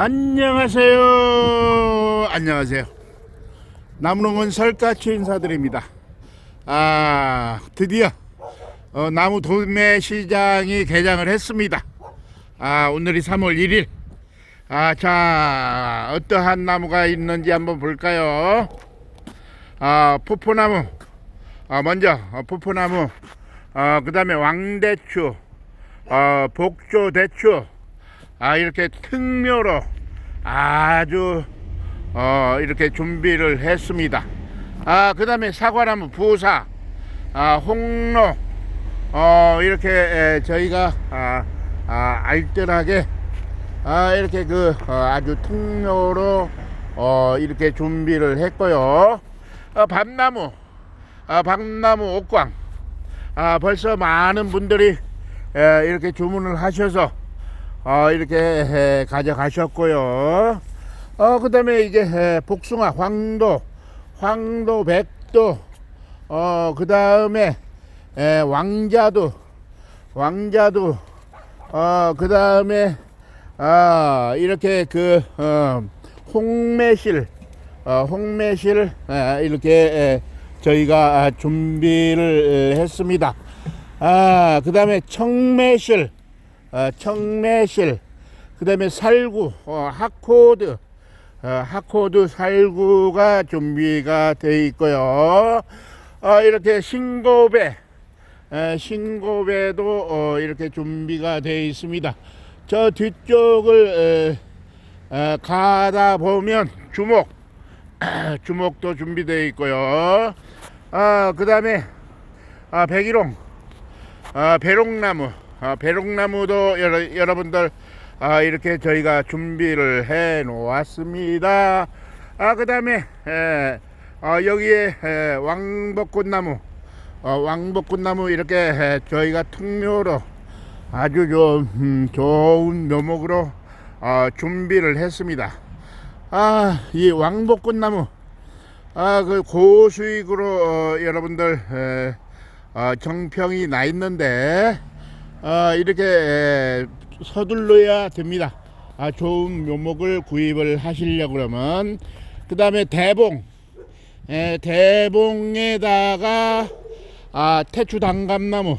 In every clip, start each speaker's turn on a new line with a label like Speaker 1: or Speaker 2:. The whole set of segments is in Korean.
Speaker 1: 안녕하세요. 안녕하세요. 나무농은 설까치 인사드립니다. 아, 드디어 어, 나무 도매 시장이 개장을 했습니다. 아, 오늘이 3월 1일. 아, 자, 어떠한 나무가 있는지 한번 볼까요? 아, 포포나무. 아, 먼저 어, 포포나무. 어, 그다음에 왕대추. 어, 복조대추. 아 이렇게 특묘로 아주 어 이렇게 준비를 했습니다. 아 그 다음에 사과나무 부사, 아 홍로 어 이렇게 에, 저희가 아, 아 알뜰하게 아 이렇게 그 어, 아주 특묘로 어 이렇게 준비를 했고요. 어, 밤나무, 아 밤나무 옥광, 아 벌써 많은 분들이 에, 이렇게 주문을 하셔서 어, 이렇게 에, 가져가셨고요. 어, 그 다음에 에, 복숭아, 황도, 황도, 백도, 어, 그 다음에 왕자도, 왕자도, 어, 그 다음에 아, 이렇게 그 어, 홍매실, 어, 홍매실 에, 이렇게 에, 저희가 아, 준비를 에, 했습니다. 아, 그 다음에 청매실, 어, 청매실, 그 다음에 살구, 어, 하코드, 어, 하코드 살구가 준비가 되어 있고요. 어, 이렇게 신고배, 에, 신고배도 어, 이렇게 준비가 되어 있습니다. 저 뒤쪽을 가다 보면 주목, 주목도 준비되어 있고요. 아, 그 다음에 아, 백일홍, 아, 배롱나무, 아, 배롱나무도 여러, 여러분들 아, 이렇게 저희가 준비를 해 놓았습니다. 아, 그 다음에 아, 여기에 에, 왕벚꽃나무, 어, 왕벚꽃나무 이렇게 에, 저희가 특묘로 아주 좀 음, 좋은 묘목으로 어, 준비를 했습니다. 아, 이 왕벚꽃나무, 아, 그 고수익으로 어, 여러분들 에, 어, 정평이 나 있는데 어, 이렇게 에, 서둘러야 됩니다. 아, 좋은 묘목을 구입을 하시려고 그러면 그 다음에 대봉 에, 대봉에다가 아, 태추 단감나무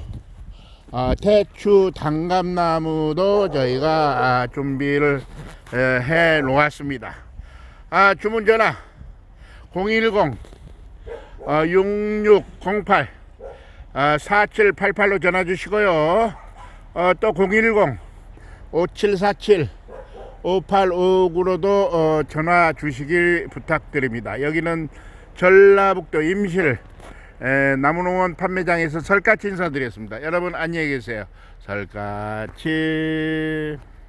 Speaker 1: 아, 태추 단감나무도 저희가 아, 준비를 에, 해 놓았습니다. 아, 주문 전화 010 어, 6608 아, 4788로 전화 주시고요. 어, 또 010 5747 5859로도 어, 전화 주시길 부탁드립니다. 여기는 전라북도 임실 에, 나무농원 판매장에서 설까치 인사드렸습니다. 여러분 안녕히 계세요. 설까치